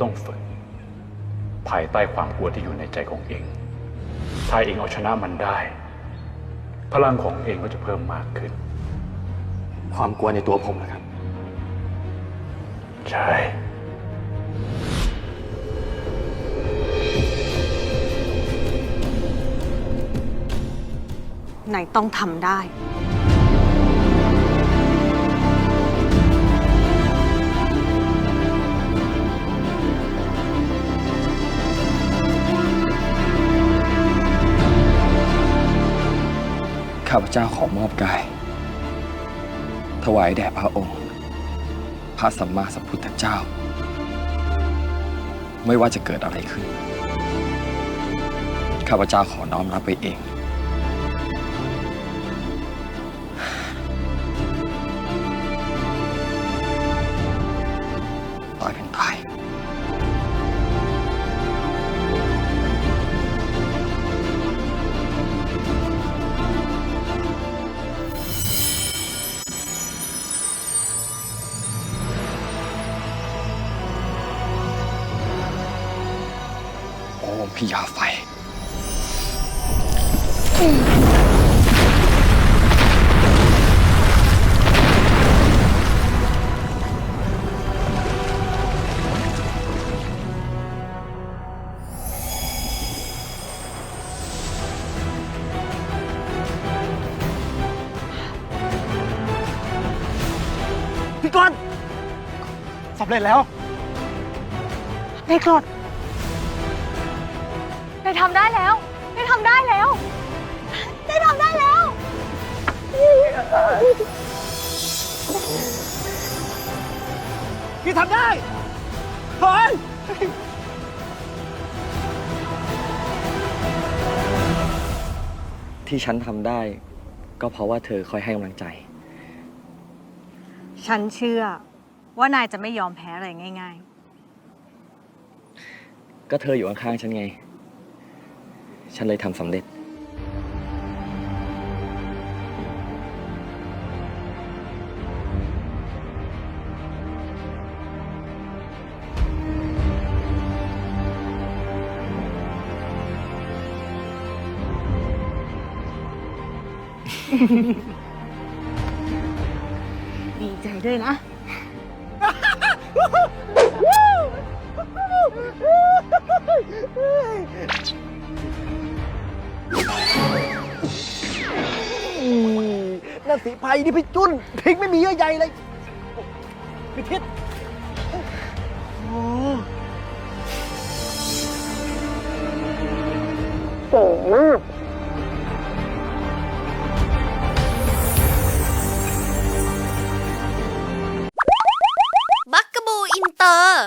ต้องฝึก ภายใต้ความกลัวที่อยู่ในใจของเอง ถ้าเองเอาชนะมันได้ พลังของเองก็จะเพิ่มมากขึ้น ความกลัวในตัวผมนะครับ ใช่ไหนต้องทำได้ ข้าพเจ้าขอมอบกาย ถวายแด่พระองค์ พระสัมมาสัมพุทธเจ้า ไม่ว่าจะเกิดอะไรขึ้น ข้าพเจ้าขอน้อมรับไปเอง พิยาไฟ พี่กรณ์สำเร็จแล้ว ในกรดได้ ทำได้แล้วได้ทำได้แล้วได้ทำได้แล้ว พี่ทำได้เฮ้ยที่ฉันทำได้ ก็เพราะว่าเธอคอยให้กำลังใจ ฉันเชื่อว่านายจะไม่ยอมแพ้อะไรง่ายก็เธออยู่ข้างๆฉันไง ฉันเลยทำสำเร็จ ดีใจด้วยนะ นสีไพรนี่พี่จุนพริกไม่มีเยอะใหญ่เลยพี่ทิศเก่งมากบักกะบูอินเตอร์